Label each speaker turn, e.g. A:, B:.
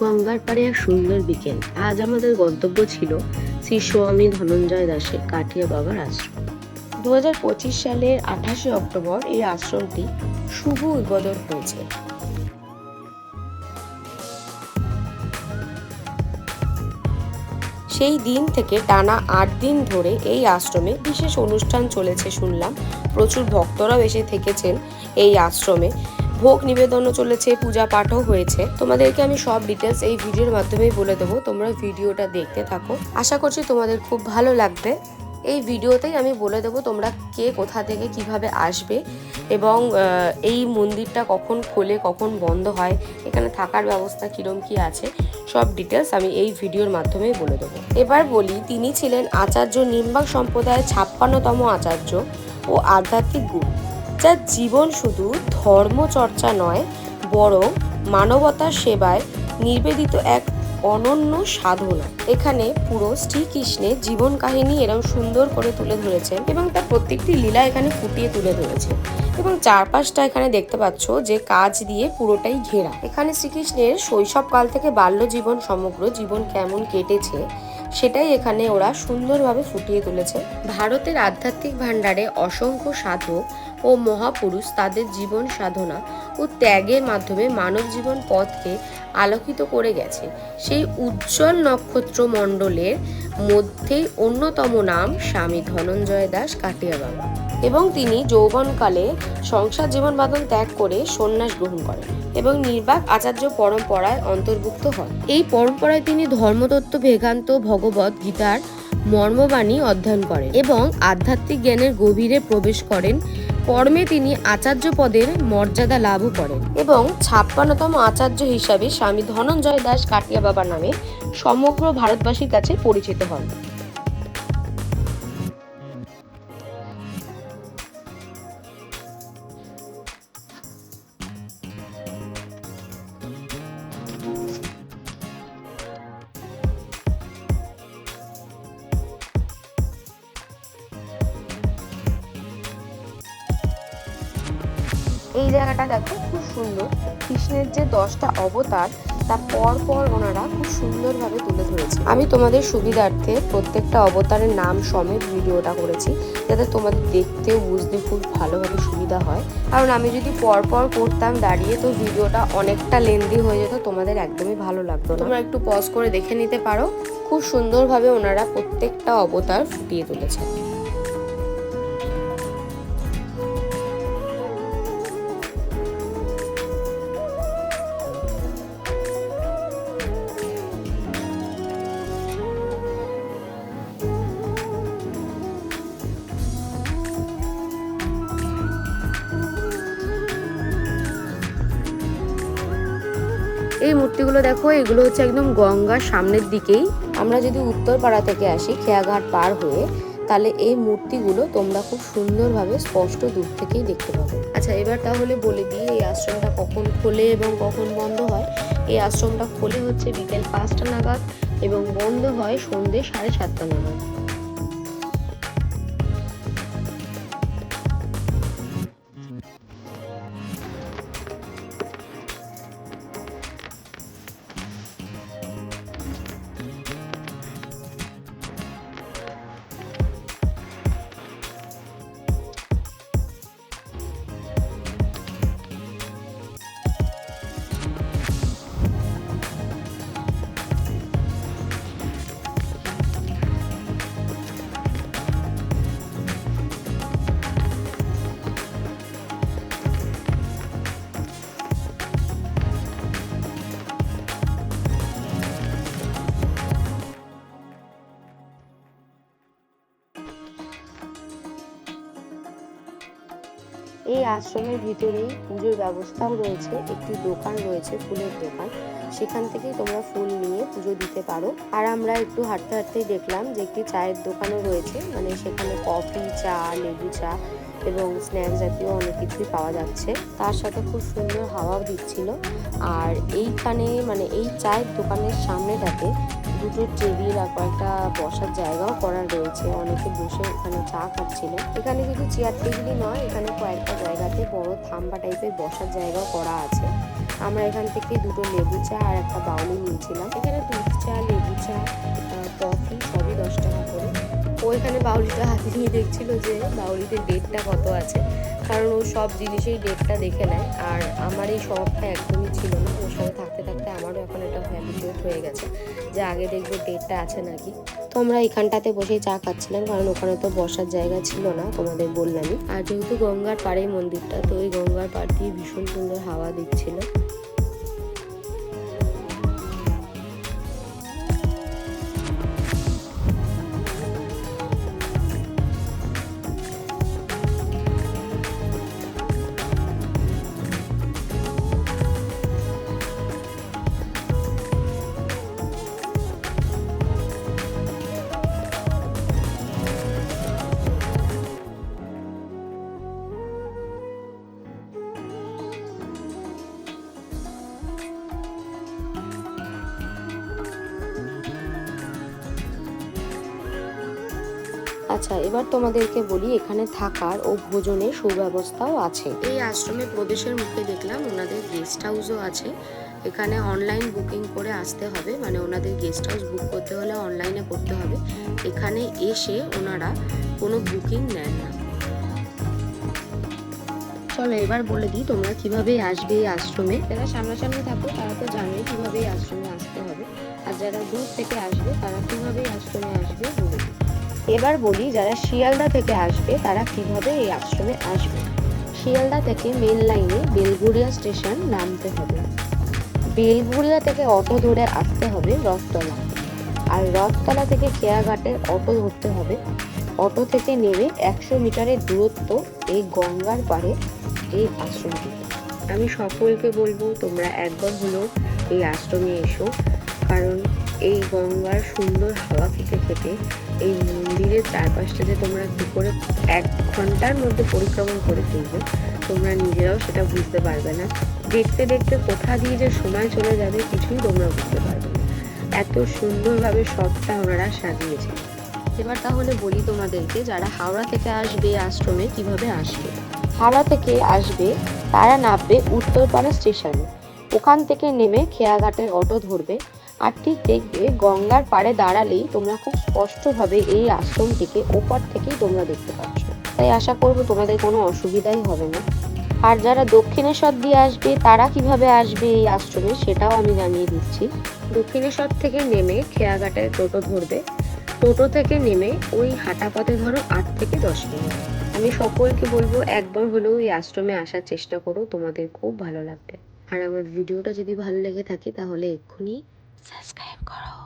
A: গঙ্গার এক সুন্দর বিকেল। আজ আমাদের গন্তব্য ছিল শ্রী স্বামী ধনঞ্জয় দাসের কাঠিয়া বাবার আশ্রম। দু হাজার পঁচিশ সালের আঠাশে অক্টোবর এই আশ্রমটি শুভ উদ্বোধন হয়েছে। সেই দিন থেকে টানা আট দিন ধরে এই আশ্রমে বিশেষ অনুষ্ঠান চলেছে শুনলাম। প্রচুর ভক্তরাও এসে থেকেছেন এই আশ্রমে। ভোগ নিবেদনও চলেছে, পূজা পাঠও হয়েছে। তোমাদেরকে আমি সব ডিটেলস এই ভিডিওর মাধ্যমেই বলে দেবো, তোমরা ভিডিওটা দেখতে থাকো। আশা করছি তোমাদের খুব ভালো লাগবে। এই ভিডিওতেই আমি বলে দেবো তোমরা কে কোথা থেকে কীভাবে আসবে এবং এই মন্দিরটা কখন খোলে, কখন বন্ধ হয়, এখানে থাকার ব্যবস্থা কীরম কি আছে, সব ডিটেলস আমি এই ভিডিওর মাধ্যমেই বলে দেবো। এবার বলি, তিনি ছিলেন আচার্য নিম্বাক সম্প্রদায়ের ছাপ্পান্নতম আচার্য ও আধ্যাত্মিক গুরু। যার জীবন শুধু ধর্মচর্চা নয়, বরং মানবতার সেবায় নিবেদিত এক অনন্য সাধনা। এখানে পুরো শ্রীকৃষ্ণের জীবন কাহিনী এরকম সুন্দর করে তুলে ধরেছেন এবং তার প্রত্যেকটি লীলা এখানে ফুটিয়ে তুলে ধরেছে। এবং চারপাশটা এখানে দেখতে পাচ্ছ যে কাজ দিয়ে পুরোটাই ঘেরা। এখানে শ্রীকৃষ্ণের শৈশবকাল থেকে বাল্য জীবন সমগ্র জীবন কেমন কেটেছে, সেটাই এখানে ওরা সুন্দরভাবে ফুটিয়ে তুলেছে। ভারতের আধ্যাত্মিক ভাণ্ডারে অসংখ্য সাধক ও মহাপুরুষ তাদের জীবন সাধনা ও ত্যাগের মাধ্যমে মানব জীবন পথকে আলোকিত করে গেছে। সেই উজ্জ্বল নক্ষত্র মণ্ডলের মধ্যেই অন্যতম নাম স্বামী ধনঞ্জয় দাস কাটিয়া বাবা এবং তিনি যৌবনকালে সংসার জীবন বাঁধন ত্যাগ করে সন্ন্যাস গ্রহণ করেন এবং নির্বাক আচার্য পরম্পরায় অন্তর্ভুক্ত হন। এই পরম্পরায় তিনি ধর্মতত্ত্ব ভেগান্ত ভগবত গীতার মর্মবাণী অধ্যয়ন করেন এবং আধ্যাত্মিক জ্ঞানের গভীরে প্রবেশ করেন কর্মে তিনি আচার্য পদের মর্যাদা লাভও করেন। এবং ছাপ্পান্নতম আচার্য হিসাবে স্বামী ধনঞ্জয় দাস কাটিয়া বাবা নামে সমগ্র ভারতবাসীর কাছে পরিচিত হন। এই জায়গাটা দেখো খুব সুন্দর। কৃষ্ণের যে দশটা অবতার, তা পর পর ওনারা খুব সুন্দরভাবে তুলে ধরেছে। আমি তোমাদের সুবিধার্থে প্রত্যেকটা অবতারের নাম সমেত ভিডিওটা করেছি, যাতে তোমাদের দেখতেও বুঝতে খুব ভালোভাবে সুবিধা হয়। কারণ আমি যদি পর পর করতাম দাঁড়িয়ে, তো ভিডিওটা অনেকটা লেন্দি হয়ে যেত, তোমাদের একদমই ভালো লাগতো তোমরা একটু পজ করে দেখে নিতে পারো। খুব সুন্দরভাবে ওনারা প্রত্যেকটা অবতার ফুটিয়ে তুলেছে। এই মূর্তিগুলো দেখো, এগুলো হচ্ছে একদম গঙ্গার সামনের দিকেই। আমরা যদি উত্তরপাড়া থেকে আসি, খেয়াঘাট পার হয়ে, তাহলে এই মূর্তিগুলো তোমরা খুব সুন্দরভাবে স্পষ্ট দূর থেকেই দেখতে পাবে। আচ্ছা এবার তাহলে বলে দিই, এই আশ্রমটা কখন খোলে এবং কখন বন্ধ হয়? এই আশ্রমটা খোলে হচ্ছে বিকেল পাঁচটা নাগাদ এবং বন্ধ হয় সন্ধ্যে সাড়ে সাতটা নাগাদ। এই আশ্রমের ভিতরেই পুজোর ব্যবস্থাও রয়েছে, একটি দোকান রয়েছে, ফুলের দোকান। সেখান থেকেই তোমরা ফুল নিয়ে পুজো দিতে পারো। আর আমরা একটু হাঁটতে হাঁটতেই দেখলাম যে একটি চায়ের দোকানও রয়েছে মানে সেখানে কফি, চা, লেবু চা এবং স্ন্যাক্স জাতীয় অনেক কিছুই পাওয়া যাচ্ছে। তার সাথে খুব সুন্দর হাওয়াও দিচ্ছিল। আর এইখানে মানে এই চায়ের দোকানের সামনেটাতে দুটো টেবিল আর কয়েকটা বসার জায়গাও করা রয়েছে। অনেকে বসে এখানে চা খাচ্ছিল এখানে শুধু চেয়ার টেবিলই নয়, এখানে কয়েকটা জায়গাতে বড় থাম্বা টাইপের বসার জায়গাও করা আছে। আমরা এখান থেকে দুটো লেবু চা আর একটা বাউলি নিয়েছিলাম। এখানে দুধ চা, লেবু চা কফি সবই দশ টাকা করে। ও এখানে বাউলিটা হাতে নিয়ে দেখছিল যে বাউলিতে ডেটটা কত আছে। কারণ ও সব জিনিসেই ডেটটা দেখে নেয়। আর আমার এই স্বভাবটা একদমই ছিল না। ওর সাথে থাকতে থাকতে আমারও এখন এটা হ্যাবিচুয়েট হয়ে গেছে যে আগে দেখব ডেটটা আছে নাকি। তো আমরা এখানটাতে বসে চা খাচ্ছিলাম, কারণ ওখানে তো বসার জায়গা ছিল না, তোমাদের বললামই। আর যেহেতু গঙ্গার পাড়ে মন্দিরটা, তো ওই গঙ্গার পাড় দিয়ে ভীষণ সুন্দর হাওয়া দিচ্ছিল। আচ্ছা এবার তোমাদেরকে বলি, এখানে থাকার ও ভোজনের সুব্যবস্থাও আছে। এই আশ্রমে প্রবেশের মুখে দেখলাম ওনাদের গেস্ট হাউসও আছে। এখানে অনলাইন বুকিং করে আসতে হবে মানে ওনাদের গেস্ট হাউস বুক করতে হলে অনলাইনে করতে হবে। এখানে এসে ওনারা কোনো বুকিং নেন না। চলো, এবার বলে দিই তোমরা কীভাবে আসবে এই আশ্রমে। যারা সামনাসামনি থাকো, তারা তো জানোই কীভাবে এই আশ্রমে আসতে হবে। আর যারা দূর থেকে আসবে, তারা কীভাবে আশ্রমে আসবে বলে দিই। এবার বলি যারা শিয়ালদা থেকে আসবে, তারা কীভাবে এই আশ্রমে আসবে? শিয়ালদা থেকে মেন লাইনে বেলগুড়িয়া স্টেশন নামতে হবে। বেলগুড়িয়া থেকে অটো ধরে আসতে হবে রথতলা। আর রথতলা থেকে কেয়াঘাটের অটো ধরতে হবে। অটো থেকে নেমে একশো মিটারের দূরত্ব এই গঙ্গার পাড়ে এই আশ্রমটি আমি সকলকে বলব, তোমরা একবার হলেও এই আশ্রমে এসো। কারণ এই গঙ্গার সুন্দর হাওয়া খেতে খেতে এই মন্দিরের চারপাশটা যে তোমরা কী করে এক ঘণ্টার মধ্যে পরিক্রমণ করে ফেলবে তোমরা নিজেরাও সেটা বুঝতে পারবে না। দেখতে দেখতে কোথা দিয়ে যে সময় চলে যাবে কিছুই তোমরা বুঝতে পারবে না। এত সুন্দরভাবে সবটা ওনারা সাজিয়েছে। এবার তাহলে বলি তোমাদেরকে যারা হাওড়া থেকে আসবে আশ্রমে কীভাবে আসবে। হাওড়া থেকে আসবে, তারা নামবে উত্তরপাড়া স্টেশনে। ওখান থেকে নেমে খেয়াঘাটের অটো ধরবে। আর ঠিক দেখবে গঙ্গার পাড়ে দাঁড়ালেই তোমরা খুব স্পষ্টভাবে এই আশ্রমটিকে ওপার থেকেই তোমরা দেখতে পাচ্ছ। তাই আশা করব তোমাদের কোনো অসুবিধাই হবে না। আর যারা দক্ষিণেশ্বর দিয়ে আসবে, তারা কীভাবে আসবে এই আশ্রমে সেটাও আমি জানিয়ে দিচ্ছি। দক্ষিণেশ্বর থেকে নেমে খেয়াঘাটের টোটো ধরবে। টোটো থেকে নেমে ওই হাঁটা পথে ধরো আট থেকে দশ মিনিট। আমি সকলকে বলব, একবার হলেও এই আশ্রমে আসার চেষ্টা করো, তোমাদের খুব ভালো লাগবে। আর আমার ভিডিওটা যদি ভালো লেগে থাকে, তাহলে এক্ষুনি সাবস্ক্রাইব করো